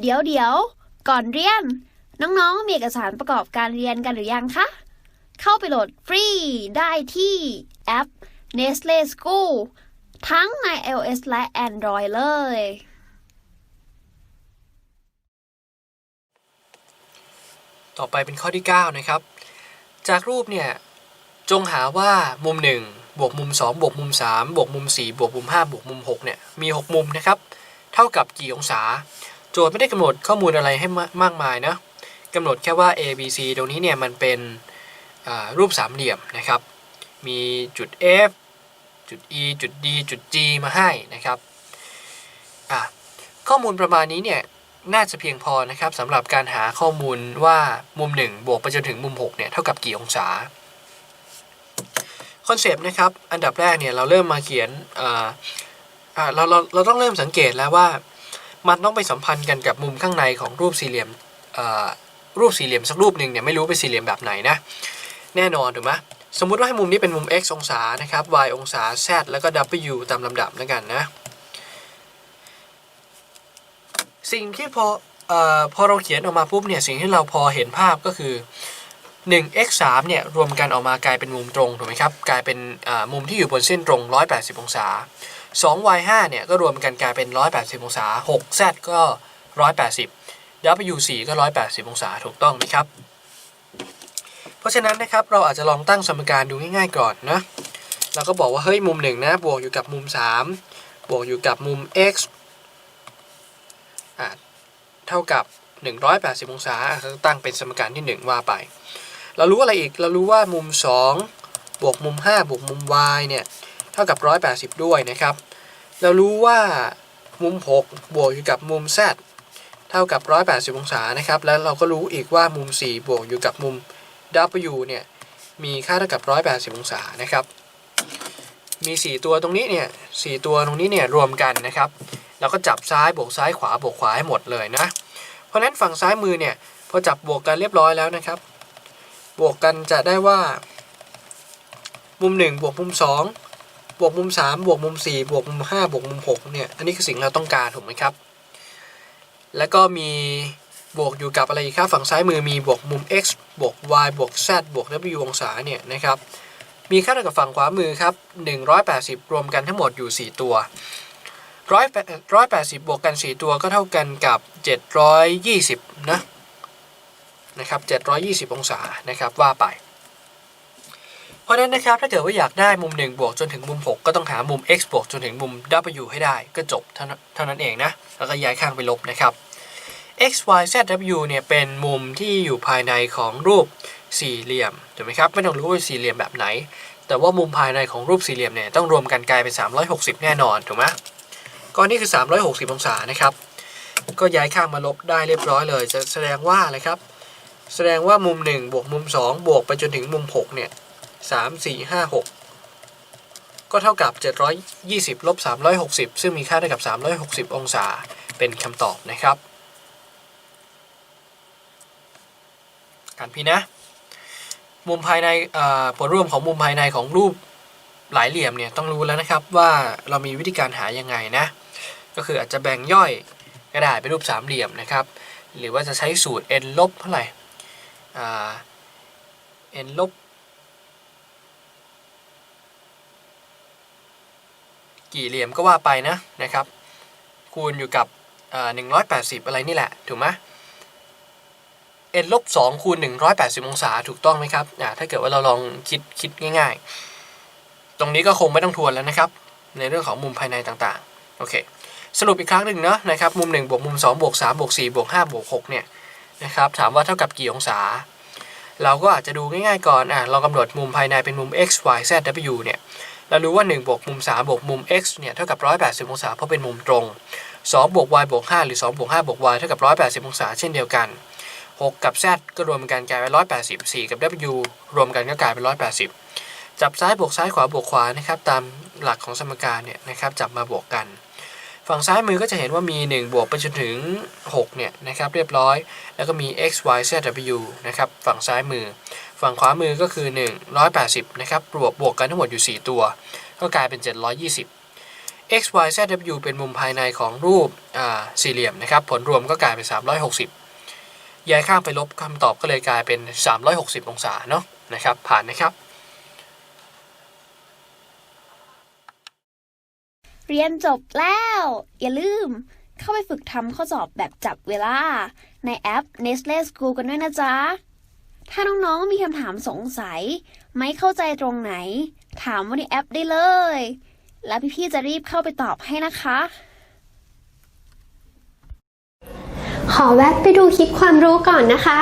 เดี๋ยวเดี๋ยว ก่อนเรียน น้องๆ มีเอกสารประกอบการเรียนกันหรือยังคะ เข้าไปโหลดฟรีได้ที่แอป Nestle School ทั้งใน iOS และ Android เลย ต่อไปเป็นข้อที่ 9 นะครับ จากรูปเนี่ย จงหาว่ามุม 1 บวกมุม 2 บวกมุม 3 บวกมุม 4 บวกมุม 5 บวกมุม 6 เนี่ย มี 6 มุมนะครับ เท่ากับกี่องศา โจทย์ไม่ได้กำหนดข้อมูลอะไรให้มากมายนะกำหนดแค่ว่า A B C ตรงนี้เนี่ยมันเป็นรูปสามเหลี่ยมนะครับ มีจุด F จุด E จุด D จุด G มาให้นะครับข้อมูลประมาณนี้เนี่ยน่าจะเพียงพอนะครับสำหรับการหาข้อมูลว่ามุม 1 บวกไปจนถึงมุม 6 เนี่ยเท่ากับกี่องศาคอนเซปต์นะครับ อันดับแรกเนี่ยเราเริ่มมาเขียนเราเราเราต้องเริ่มสังเกตแล้วว่า มันต้องไปสัมพันธ์กันกับมุมข้างในของรูปสี่เหลี่ยมรูปสี่เหลี่ยมสักรูปหนึ่งเนี่ยไม่รู้เป็นสี่เหลี่ยมแบบไหนนะแน่นอนถูกไหมสมมุติว่าให้มุมนี้เป็นมุม x องศานะครับ y องศา z แล้วก็ w ตามลำดับแล้วกันนะ สิ่งที่พออพอเราเขียนออกมาปุ๊บเนี่ยสิ่งที่เราพอเห็นภาพก็คือ 1 x 3เนี่ยรวมกันออกมากลายเป็นมุมตรงถูกไหมครับ กลายเป็นมุมที่อยู่บนเส้นตรง 180 องศา 2 y 5เนี่ยก็รวมกันกลายเป็น 180 องศา 6 z ก็ 180 w 4ก็ 180 องศาถูกต้องไหมครับ เพราะฉะนั้นนะครับเราอาจจะลองตั้งสมการดูง่ายๆก่อนนะเราก็บอกว่าเฮ้ยมุมหนึ่งนะบวกอยู่กับมุม 3 บวกอยู่กับมุม x อะเท่ากับ 180 องศาตั้งเป็นสมการที่ 1 ว่าไป เรารู้อะไรอีกเรารู้ว่ามุม 2 บวกมุม 5 บวกมุม y เนี่ย เท่ากับ 180 ด้วยนะครับ เรารู้ว่ามุม 6 บวกอยู่กับมุม z เท่ากับ 180 องศานะครับ แล้วเราก็รู้อีกว่ามุม 4 บวกอยู่กับมุม W เนี่ย มีค่าเท่ากับ 180 องศานะครับ มี 4 ตัวตรงนี้เนี่ย4ตัวตรงนี้เนี่ยรวมกันนะครับ เราก็จับซ้ายบวกซ้ายขวาบวกขวาให้หมดเลยนะ เพราะฉะนั้นฝั่งซ้ายมือเนี่ยพอจับบวกกันเรียบร้อยแล้วนะครับ บวกกันจะได้ว่า มุม 1 บวกมุม 2 บวกมุม 3 บวกมุม 4 บวกมุม 5 บวกมุม 6 เนี่ย อันนี้คือสิ่งเราต้องการถูกไหมครับ แล้วก็มีบวกอยู่กับอะไรอีกครับ ฝั่งซ้ายมือมีบวกมุม x บวก y บวก z บวก w องศาเนี่ยนะครับ มีค่าเท่ากับฝั่งขวามือครับ 180 รวมกันทั้งหมดอยู่ 4 ตัว180 บวกกัน 4 ตัวก็เท่ากันกับ 720 นะ นะครับ 720 องศานะครับว่าไป เพราะนั้นนะครับถ้าเกิดว่าอยากได้มุม 1 บวกจนถึงมุม 6 ก็ต้องหามุม x บวกจนถึงมุม w ให้ได้ก็จบเท่านั้นเท่านั้นเองนะแล้วก็ย้ายข้างไปลบนะครับ x y z w เนี่ยเป็นมุมที่อยู่ภายในของรูปสี่เหลี่ยมถูกไหมครับไม่ต้องรู้ว่าสี่เหลี่ยมแบบไหน แต่ว่ามุมภายในของรูปสี่เหลี่ยมเนี่ยต้องรวมกันกลายเป็น 360 แน่นอนถูกไหมก็นี่คือ 360 องศานะครับ ก็ย้ายข้างมาลบได้เรียบร้อยเลย จะแสดงว่าอะไรครับ แสดงว่ามุม 1 บวกมุม 2 บวกไปจนถึงมุม 6 เนี่ย 3 4 5 6 ก็เท่ากับ 720ลบ360 ซึ่งมีค่าเท่ากับ 360 องศาเป็นคำตอบนะครับการพี่นะ มุมภายในผลรวมของมุมภายในของรูปหลายเหลี่ยมเนี่ยต้องรู้แล้วนะครับว่าเรามีวิธีการหายังไงนะ ก็คืออาจจะแบ่งย่อยกระดาษเป็นรูปสามเหลี่ยมนะครับ หรือว่าจะใช้สูตร n ลบเท่าไหร่ n ลบ กี่เหลี่ยมก็ว่าไปนะนะครับ คูณอยู่กับหนึ่งร้อยแปดสิบอะไรนี่แหละ ถูกไหม n ลบ2คูณ180องศาถูกต้องไหมครับถ้าเกิดว่าเราลองคิดคิดง่าย ๆ ตรงนี้ก็คงไม่ต้องทวนแล้วนะครับ ในเรื่องของมุมภายในต่างๆ โอเค สรุปอีกครั้งหนึ่งเนาะนะครับ มุม1บวกมุม2บวก3บวก4บวก5บวก6เนี่ยนะครับ ถามว่าเท่ากับกี่องศา เราก็อาจจะดูง่ายๆก่อน อะ เรากำหนดมุมภายในเป็นมุม x y z w เนี่ย เรารู้ว่า1บวกมุม3บวกมุม x เนี่ยเท่ากับ 180 องศาเพราะเป็นมุมตรง 2 บวก y บวก 5 หรือ 2 บวก 5 บวก y เท่ากับ 180 องศาเช่นเดียวกัน 6 กับ z ก็รวมกันกลายเป็น 180 4 กับ w รวมกันก็กลายเป็น 180 จับซ้ายบวกซ้ายขวาบวกขวานะครับตามหลักของสมการเนี่ยนะครับจับมาบวกกัน ฝั่งซ้ายมือก็จะเห็นว่ามี 1 บวกไปจนถึง 6 เนี่ยนะครับเรียบร้อย แล้วก็มี x y z w นะครับฝั่งซ้ายมือ ฝั่งขวามือก็คือ 180 นะครับ บวกบวกกันทั้งหมดอยู่ 4 ตัว ก็กลายเป็น 720 x y z w เป็นมุมภายในของรูปสี่เหลี่ยมนะครับ ผลรวมก็กลายเป็น 360 ย้ายข้างไปลบคำตอบก็เลยกลายเป็น 360 องศาเนาะนะครับ ผ่านนะครับ เรียนจบแล้ว อย่าลืมเข้าไปฝึกทำข้อสอบแบบจับเวลา ในแอป Nestle School กันด้วยนะจ๊ะ ถ้าน้องๆมีคำถามสงสัย ไม่เข้าใจตรงไหน ถามว่าในแอปได้เลย แล้วพี่ๆจะรีบเข้าไปตอบให้นะคะ ขอแวะไปดูคลิปความรู้ก่อนนะคะ